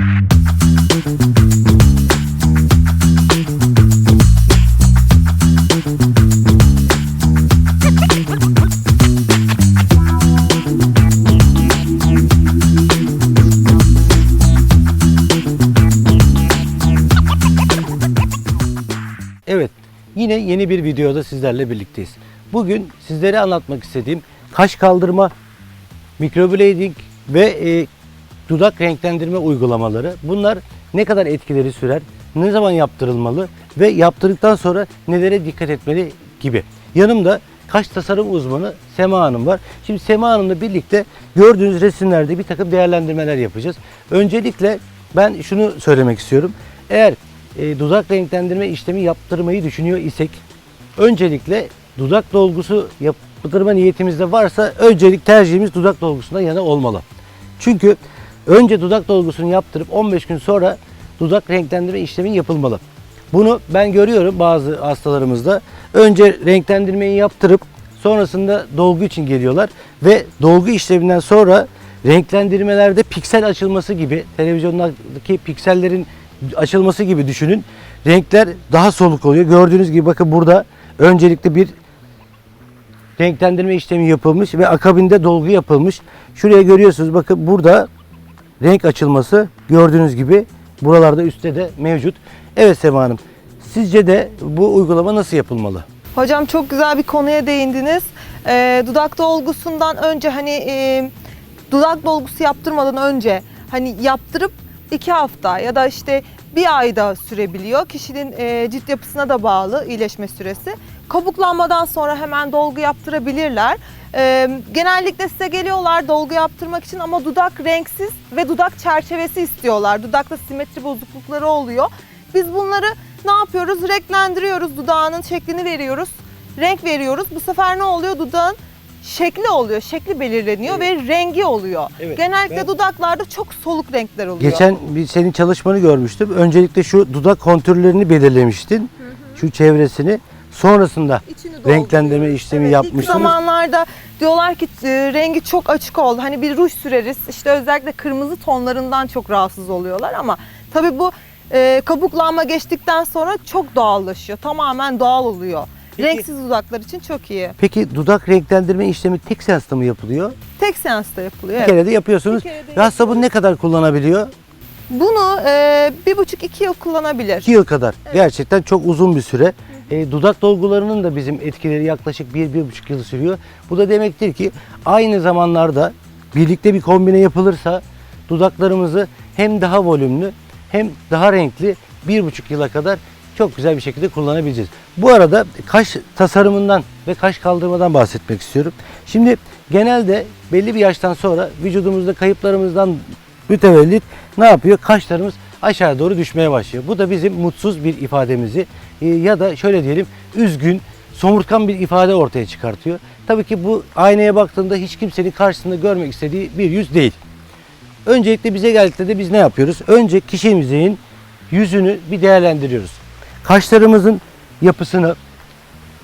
Evet, yine yeni bir videoda sizlerle birlikteyiz. Bugün sizlere anlatmak istediğim kaş kaldırma, microblading ve e, dudak renklendirme uygulamaları. Bunlar ne kadar etkileri sürer, ne zaman yaptırılmalı ve yaptırdıktan sonra nelere dikkat etmeli gibi. Yanımda kaş tasarım uzmanı Sema Hanım var. Şimdi Sema Hanım'la birlikte gördüğünüz resimlerde bir takım değerlendirmeler yapacağız. Öncelikle ben şunu söylemek istiyorum. Eğer e, dudak renklendirme işlemi yaptırmayı düşünüyor isek öncelikle dudak dolgusu yaptırma niyetimizde varsa öncelik tercihimiz dudak dolgusuna yana olmalı. Çünkü önce dudak dolgusunu yaptırıp 15 gün sonra dudak renklendirme işlemi yapılmalı. Bunu ben görüyorum bazı hastalarımızda. Önce renklendirmeyi yaptırıp sonrasında dolgu için geliyorlar ve dolgu işleminden sonra renklendirmelerde piksel açılması gibi televizyondaki piksellerin açılması gibi düşünün. Renkler daha soluk oluyor. Gördüğünüz gibi bakın burada öncelikle bir renklendirme işlemi yapılmış ve akabinde dolgu yapılmış. Şuraya görüyorsunuz bakın burada renk açılması gördüğünüz gibi buralarda üstte de mevcut. Evet Sema Hanım sizce de bu uygulama nasıl yapılmalı? Hocam çok güzel bir konuya değindiniz. Ee, dudak dolgusundan önce hani e, dudak dolgusu yaptırmadan önce hani yaptırıp iki hafta ya da işte bir ayda sürebiliyor. Kişinin e, cilt yapısına da bağlı iyileşme süresi. Kabuklanmadan sonra hemen dolgu yaptırabilirler. Ee, genellikle size geliyorlar dolgu yaptırmak için ama dudak renksiz ve dudak çerçevesi istiyorlar. Dudakta simetri bozuklukları oluyor. Biz bunları ne yapıyoruz? Renklendiriyoruz. Dudağının şeklini veriyoruz. Renk veriyoruz. Bu sefer ne oluyor? Dudağın şekli oluyor. Şekli belirleniyor ve rengi oluyor. Evet, Genellikle ben- dudaklarda çok soluk renkler oluyor. Geçen bir senin çalışmanı görmüştüm. Öncelikle şu dudak kontürlerini belirlemiştin. Şu çevresini. Sonrasında İçini renklendirme işlemi Evet, yapmışsınız. İlk zamanlarda diyorlar ki e, rengi çok açık oldu. Hani bir ruj süreriz. İşte özellikle kırmızı tonlarından çok rahatsız oluyorlar ama tabii bu e, kabuklanma geçtikten sonra çok doğallaşıyor. Tamamen doğal oluyor. Peki- Renksiz dudaklar için çok iyi. Peki dudak renklendirme işlemi tek seansta mı yapılıyor? Tek seansta yapılıyor. Bir evet. kere de yapıyorsunuz. Hasta bunu ne kadar kullanabiliyor? Bunu e, bir buçuk iki yıl kullanabilir. 2 yıl kadar. Gerçekten çok uzun bir süre. E, dudak dolgularının da bizim etkileri yaklaşık 1-1,5 yıl sürüyor. Bu da demektir ki aynı zamanlarda birlikte bir kombine yapılırsa dudaklarımızı hem daha volümlü hem daha renkli 1,5 yıla kadar çok güzel bir şekilde kullanabileceğiz. Bu arada kaş tasarımından ve kaş kaldırmadan bahsetmek istiyorum. Şimdi genelde belli bir yaştan sonra vücudumuzda kayıplarımızdan mütevellit ne yapıyor? Kaşlarımız aşağı doğru düşmeye başlıyor. Bu da bizim mutsuz bir ifademizi e, ya da şöyle diyelim üzgün, somurtkan bir ifade ortaya çıkartıyor. Tabii ki bu aynaya baktığında hiç kimsenin karşısında görmek istediği bir yüz değil. Öncelikle bize geldiklerinde biz ne yapıyoruz? Önce kişimizin yüzünü bir değerlendiriyoruz. Kaşlarımızın yapısını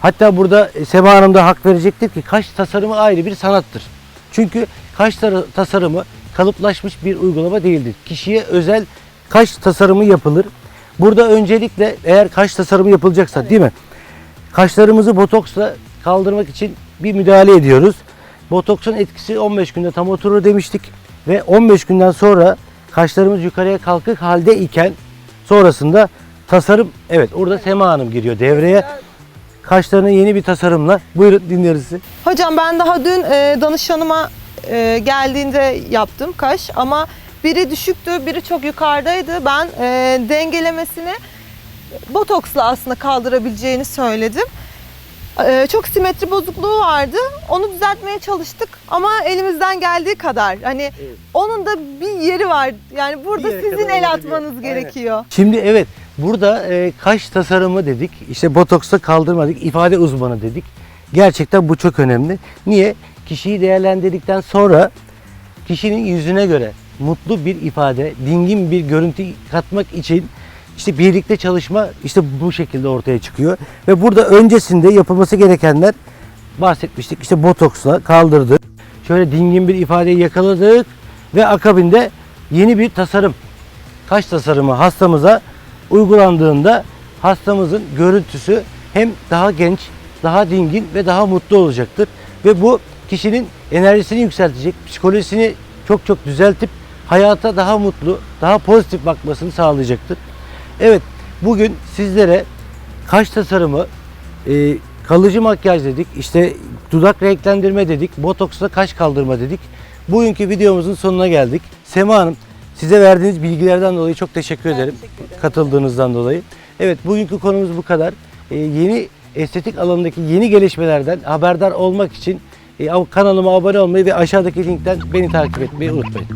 hatta burada Sema Hanım da hak verecektir ki kaş tasarımı ayrı bir sanattır. Çünkü kaş tasarımı kalıplaşmış bir uygulama değildir. Kişiye özel kaş tasarımı yapılır. Burada öncelikle eğer kaş tasarımı yapılacaksa değil mi? Kaşlarımızı botoksla kaldırmak için bir müdahale ediyoruz. Botoksun etkisi 15 günde tam oturur demiştik ve 15 günden sonra kaşlarımız yukarıya kalkık halde iken sonrasında tasarım evet orada Sema Hanım giriyor devreye. Kaşlarına yeni bir tasarımla buyurun dinliyoruz sizi. Hocam ben daha dün e, danışanıma e, geldiğinde yaptım kaş ama biri düşüktü, biri çok yukarıdaydı. Ben e, dengelemesini botoksla aslında kaldırabileceğini söyledim. E, çok simetri bozukluğu vardı. Onu düzeltmeye çalıştık ama elimizden geldiği kadar. Hani onun da bir yeri var. Yani burada sizin el olabiliyor. atmanız Aynen. gerekiyor. Şimdi evet burada e, kaş tasarımı dedik. İşte botoksta kaldırmadık. ifade uzmanı dedik. Gerçekten bu çok önemli. Niye? Kişiyi değerlendirdikten sonra kişinin yüzüne göre mutlu bir ifade, dingin bir görüntü katmak için işte birlikte çalışma işte bu şekilde ortaya çıkıyor. Ve burada öncesinde yapılması gerekenler bahsetmiştik. İşte botoksla kaldırdık. Şöyle dingin bir ifadeyi yakaladık ve akabinde yeni bir tasarım kaş tasarımı hastamıza uygulandığında hastamızın görüntüsü hem daha genç, daha dingin ve daha mutlu olacaktır. Ve bu kişinin enerjisini yükseltecek, psikolojisini çok çok düzeltip hayata daha mutlu, daha pozitif bakmasını sağlayacaktır. Evet, bugün sizlere kaş tasarımı, e, kalıcı makyaj dedik, işte dudak renklendirme dedik, botoksla kaş kaldırma dedik. Bugünkü videomuzun sonuna geldik. Sema Hanım, size verdiğiniz bilgilerden dolayı çok teşekkür ederim. teşekkür ederim. Katıldığınızdan dolayı. Evet, bugünkü konumuz bu kadar. E, yeni estetik alanındaki yeni gelişmelerden haberdar olmak için e, kanalıma abone olmayı ve aşağıdaki linkten beni takip etmeyi unutmayın.